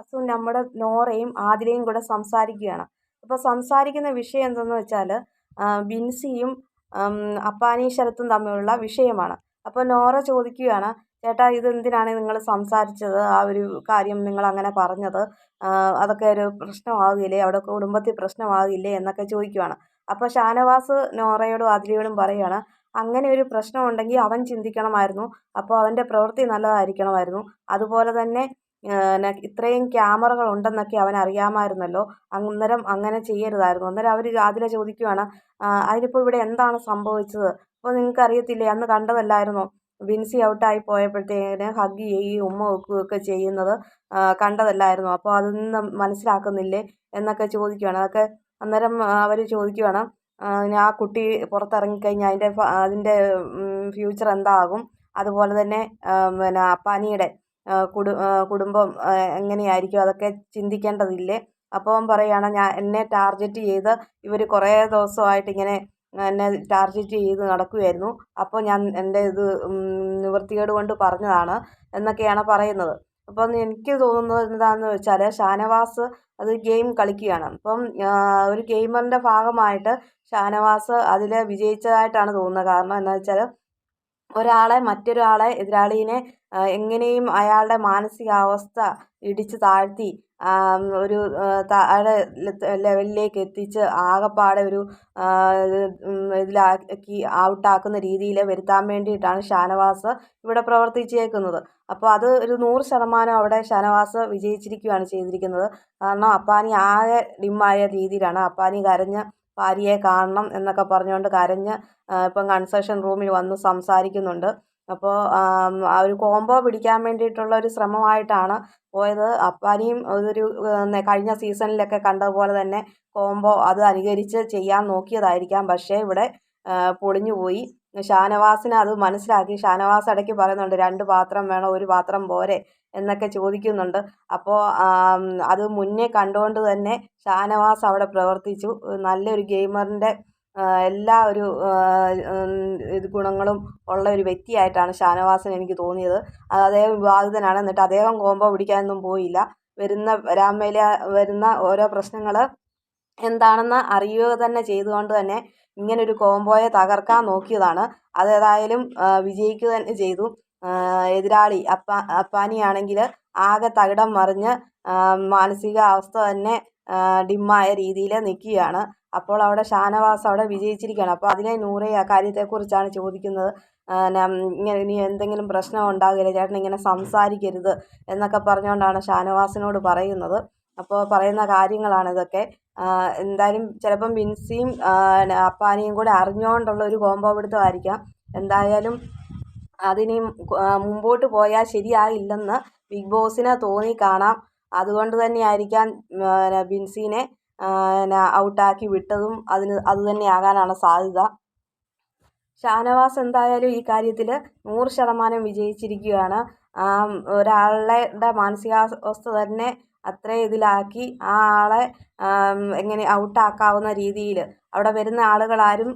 അസു നമ്മുടെ നോറയും ആതിരയും കൂടെ സംസാരിക്കുകയാണ്. അപ്പോൾ സംസാരിക്കുന്ന വിഷയം എന്തെന്ന് വെച്ചാൽ ബിൻസിയും അപ്പാനി ശരത്തും തമ്മിലുള്ള വിഷയമാണ്. അപ്പോൾ നോറ ചോദിക്കുകയാണ് ചേട്ടാ ഇത് എന്തിനാണ് നിങ്ങൾ സംസാരിച്ചത്? ആ ഒരു കാര്യം നിങ്ങൾ അങ്ങനെ പറഞ്ഞത്? അതൊക്കെ ഒരു പ്രശ്നമാകില്ലേ അവിടെ കുടുംബത്തിൽ പ്രശ്നമാകില്ലേ എന്നൊക്കെ ചോദിക്കുകയാണ്. അപ്പോൾ ഷാനവാസ് നോറയോടും ആതിരയോടും പറയുകയാണ് അങ്ങനെ ഒരു പ്രശ്നമുണ്ടെങ്കിൽ അവൻ ചിന്തിക്കണമായിരുന്നു. അപ്പോൾ അവന്റെ പ്രവൃത്തി നല്ലതായിരിക്കണമായിരുന്നു. അതുപോലെ തന്നെ ഇത്രയും ക്യാമറകൾ ഉണ്ടെന്നൊക്കെ അവന് അറിയാമായിരുന്നല്ലോ. അന്നേരം അങ്ങനെ ചെയ്യരുതായിരുന്നു. അന്നേരം അവർ ആതിര ചോദിക്കുകയാണ് അതിനിപ്പോൾ ഇവിടെ എന്താണ് സംഭവിച്ചത്? അപ്പോൾ നിങ്ങൾക്ക് അറിയത്തില്ലേ അന്ന് കണ്ടതല്ലായിരുന്നോ? വിൻസി ഔട്ടായി പോയപ്പോഴത്തേന് ഹഗ് ചെയ്യുകയും ഉമ്മ വെക്കുകയൊക്കെ ചെയ്യുന്നത് കണ്ടതല്ലായിരുന്നു? അപ്പോൾ അതൊന്നും മനസ്സിലാക്കുന്നില്ലേ എന്നൊക്കെ ചോദിക്കുകയാണ് അതൊക്കെ അന്നേരം അവർ ചോദിക്കുകയാണ് ആ കുട്ടി പുറത്തിറങ്ങിക്കഴിഞ്ഞാൽ അതിന്റെ അതിന്റെ ഫ്യൂച്ചർ എന്താകും? അതുപോലെ തന്നെ പിന്നെ അപ്പാനിയുടെ കുടു കുടുംബം എങ്ങനെയായിരിക്കും അതൊക്കെ ചിന്തിക്കേണ്ടതില്ലേ? അപ്പോൾ പറയുകയാണ് ഞാൻ എന്നെ ടാർജറ്റ് ചെയ്ത് ഇവർ കുറേ ദിവസമായിട്ട് ഇങ്ങനെ എന്നെ ടാർജറ്റ് ചെയ്ത് നടക്കുകയായിരുന്നു അപ്പോൾ ഞാൻ എന്റെ ഇത് നിവൃത്തികേട് കൊണ്ട് പറഞ്ഞതാണ് എന്നൊക്കെയാണ് പറയുന്നത്. അപ്പം എനിക്ക് തോന്നുന്നത് എന്താണെന്ന് വെച്ചാൽ ഷാനവാസ് അത് ഗെയിം കളിക്കുകയാണ്. അപ്പം ഒരു ഗെയിമറിന്റെ ഭാഗമായിട്ട് ഷാനവാസ് അതിൽ വിജയിച്ചതായിട്ടാണ് തോന്നുന്നത്. കാരണം എന്താണെന്ന് വെച്ചാൽ ഒരാളെ മറ്റൊരാളെ എതിരാളിയെ എങ്ങനെയും അയാളുടെ മാനസികാവസ്ഥ ഇടിച്ച് താഴ്ത്തി ഒരു താഴെ ലെവലിലേക്ക് എത്തിച്ച് ആകെപ്പാടെ ഒരു ഇതിലാക്കി ഔട്ടാക്കുന്ന രീതിയിൽ വരുത്താൻ വേണ്ടിയിട്ടാണ് ഷാനവാസ് ഇവിടെ പ്രവർത്തിച്ചേക്കുന്നത്. അപ്പോൾ അത് ഒരു നൂറ് ശതമാനം അവിടെ ഷാനവാസ് വിജയിച്ചിരിക്കുകയാണ് ചെയ്തിരിക്കുന്നത്. കാരണം അപ്പാനി ആകെ ഡിമ്മായ രീതിയിലാണ്. അപ്പാനി കരഞ്ഞ് ഭാര്യയെ കാണണം എന്നൊക്കെ പറഞ്ഞുകൊണ്ട് കരഞ്ഞ് ഇപ്പം കൺസെഷൻ റൂമിൽ വന്ന് സംസാരിക്കുന്നുണ്ട്. അപ്പോൾ ആ ഒരു കോംബോ പിടിക്കാൻ വേണ്ടിയിട്ടുള്ള ഒരു ശ്രമമായിട്ടാണ് പോയത്. അപ്പാനിയും അതൊരു കഴിഞ്ഞ സീസണിലൊക്കെ കണ്ടതുപോലെ തന്നെ കോംബോ അത് അനുകരിച്ച് ചെയ്യാൻ നോക്കിയതായിരിക്കാം. പക്ഷേ ഇവിടെ പൊളിഞ്ഞു പോയി ഷാനവാസിന് അത് മനസ്സിലാക്കി. ഷാനവാസ് ഇടയ്ക്ക് പറയുന്നുണ്ട് രണ്ട് പാത്രം വേണം ഒരു പാത്രം പോരെ എന്നൊക്കെ ചോദിക്കുന്നുണ്ട്. അപ്പോൾ അത് മുന്നേ കണ്ടുകൊണ്ട് തന്നെ ഷാനവാസ് അവിടെ പ്രവർത്തിച്ചു. നല്ലൊരു ഗെയിമറിന്റെ എല്ലാ ഒരു ഇത് ഗുണങ്ങളും ഉള്ള ഒരു വ്യക്തിയായിട്ടാണ് ഷാനവാസൻ എനിക്ക് തോന്നിയത്. അദ്ദേഹം വിവാഹിതനാണ്. എന്നിട്ട് അദ്ദേഹം കോമ്പോ പിടിക്കാനൊന്നും പോയില്ല. വരുന്ന വരാൻ വരുന്ന ഓരോ പ്രശ്നങ്ങൾ എന്താണെന്ന് അറിയുക തന്നെ ചെയ്തുകൊണ്ട് തന്നെ ഇങ്ങനൊരു കോംബോയെ തകർക്കാൻ നോക്കിയതാണ്. അതേതായാലും വിജയിക്കുക തന്നെ ചെയ്തു. എതിരാളി അപ്പാ അപ്പാനിയാണെങ്കിൽ ആകെ തകിടം മറിഞ്ഞ് മാനസിക അവസ്ഥ തന്നെ ഡിമ്മായ രീതിയിൽ നിൽക്കുകയാണ്. അപ്പോൾ അവിടെ ഷാനവാസ് അവിടെ വിജയിച്ചിരിക്കുകയാണ്. അപ്പോൾ അതിനെ നൂറെ ആ കാര്യത്തെക്കുറിച്ചാണ് ചോദിക്കുന്നത്. ഇനി എന്തെങ്കിലും പ്രശ്നം ഉണ്ടാകില്ല. ചേട്ടൻ ഇങ്ങനെ സംസാരിക്കരുത് എന്നൊക്കെ പറഞ്ഞുകൊണ്ടാണ് ഷാനവാസിനോട് പറയുന്നത്. അപ്പോൾ പറയുന്ന കാര്യങ്ങളാണ് ഇതൊക്കെ. എന്തായാലും ചിലപ്പം ബിൻസിയും അപ്പാനിയും കൂടെ അറിഞ്ഞുകൊണ്ടുള്ള ഒരു കോംബോ പിടുത്തമായിരിക്കാം. എന്തായാലും അതിനി മുമ്പോട്ട് പോയാൽ ശരിയാകില്ലെന്ന് ബിഗ് ബോസിനെ തോന്നി കാണാം. അതുകൊണ്ട് തന്നെയായിരിക്കാം ബിൻസിനെ ഔട്ടാക്കി വിട്ടതും അതിന് അതുതന്നെയാകാനാണ് സാധ്യത. ഷാനവാസ് എന്തായാലും ഈ കാര്യത്തിൽ നൂറ് ശതമാനം വിജയിച്ചിരിക്കുകയാണ്. ഒരാളുടെ മാനസികാവസ്ഥ തന്നെ അത്രയും ഇതിലാക്കി ആ ആളെ എങ്ങനെ ഔട്ടാക്കാവുന്ന രീതിയിൽ അവിടെ വരുന്ന ആളുകളാരും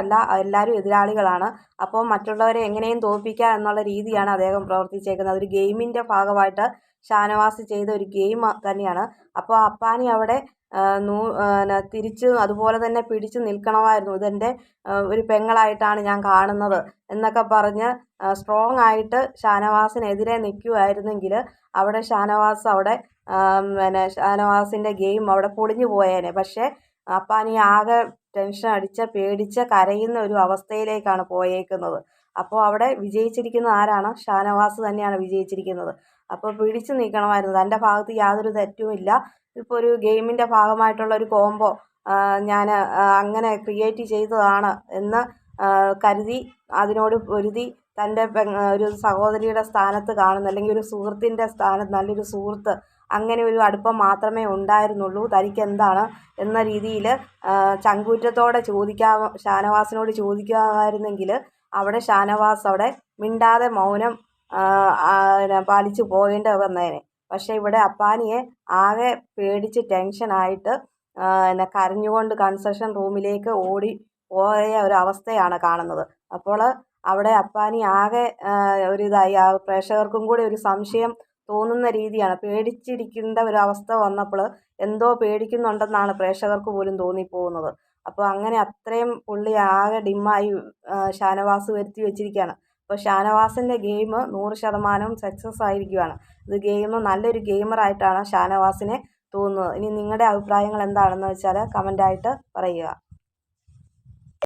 അല്ല എല്ലാവരും എതിരാളികളാണ്. അപ്പോൾ മറ്റുള്ളവരെ എങ്ങനെയും തോൽപ്പിക്കുക എന്നുള്ള രീതിയാണ് അദ്ദേഹം പ്രവർത്തിച്ചേക്കുന്നത്. അതൊരു ഗെയിമിന്റെ ഭാഗമായിട്ട് ഷാനവാസ് ചെയ്ത ഒരു ഗെയിം തന്നെയാണ്. അപ്പോൾ അപ്പാനി അവിടെ നൂ തിരിച്ച് അതുപോലെ തന്നെ പിടിച്ച് നിൽക്കണമായിരുന്നു. ഇതെന്റെ ഒരു പെങ്ങളായിട്ടാണ് ഞാൻ കാണുന്നത് എന്നൊക്കെ പറഞ്ഞ് സ്ട്രോങ് ആയിട്ട് ഷാനവാസിനെതിരെ നിൽക്കുമായിരുന്നെങ്കിൽ അവിടെ ഷാനവാസ് അവിടെ പിന്നെ ഷാനവാസിന്റെ ഗെയിം അവിടെ പൊളിഞ്ഞു പോയേനെ. പക്ഷേ അപ്പാനി ആകെ ടെൻഷൻ അടിച്ച് പേടിച്ച കരയുന്ന ഒരു അവസ്ഥയിലേക്കാണ് പോയേക്കുന്നത്. അപ്പോൾ അവിടെ വിജയിച്ചിരിക്കുന്ന ആരാണ്? ഷാനവാസ് തന്നെയാണ് വിജയിച്ചിരിക്കുന്നത്. അപ്പോൾ പിടിച്ചു നിൽക്കണമായിരുന്നു. തന്റെ ഭാഗത്ത് യാതൊരു തെറ്റുമില്ല. ഇപ്പോൾ ഒരു ഗെയിമിന്റെ ഭാഗമായിട്ടുള്ള ഒരു കോംബോ ഞാൻ അങ്ങനെ ക്രിയേറ്റ് ചെയ്തതാണ് എന്ന് കരുതി അതിനോട് പൊരുതി തന്റെ ഒരു സഹോദരിയുടെ സ്ഥാനത്ത് കാണുന്ന അല്ലെങ്കിൽ ഒരു സുഹൃത്തിന്റെ സ്ഥാനത്ത് നല്ലൊരു സുഹൃത്ത് അങ്ങനെ ഒരു അടുപ്പം മാത്രമേ ഉണ്ടായിരുന്നുള്ളൂ തനിക്ക് എന്താണ് എന്ന രീതിയിൽ ചങ്കൂറ്റത്തോടെ ചോദിക്കാ ഷാനവാസിനോട് ചോദിക്കാമായിരുന്നെങ്കിൽ അവിടെ ഷാനവാസ് അവിടെ മിണ്ടാതെ മൗനം പാലിച്ചു പോകേണ്ടി വന്നേനെ. പക്ഷേ ഇവിടെ അപ്പാനിയെ ആകെ പേടിച്ച് ടെൻഷനായിട്ട് പിന്നെ കരഞ്ഞുകൊണ്ട് കൺസെഷൻ റൂമിലേക്ക് ഓടി പോയ ഒരു അവസ്ഥയാണ് കാണുന്നത്. അപ്പോൾ അവിടെ അപ്പാനി ആകെ ഒരു ഇതായി. പ്രേക്ഷകർക്കും കൂടി ഒരു സംശയം തോന്നുന്ന രീതിയാണ്. പേടിച്ചിരിക്കേണ്ട ഒരു അവസ്ഥ വന്നപ്പോൾ എന്തോ പേടിക്കുന്നുണ്ടെന്നാണ് പ്രേക്ഷകർക്ക് പോലും തോന്നിപ്പോകുന്നത്. അപ്പോൾ അങ്ങനെ അത്രയും പുള്ളി ആകെ ഡിമ്മായി ഷാനവാസ് വരുത്തി വെച്ചിരിക്കുകയാണ്. അപ്പോൾ ഷാനവാസിന്റെ ഗെയിം നൂറ് ശതമാനം സക്സസ് ആയിരിക്കുകയാണ് ഇത് ഗെയിം നല്ലൊരു ഗെയിമറായിട്ടാണ് ഷാനവാസിനെ തോന്നുന്നത്. ഇനി നിങ്ങളുടെ അഭിപ്രായങ്ങൾ എന്താണെന്ന് വെച്ചാൽ കമന്റായിട്ട് പറയുക.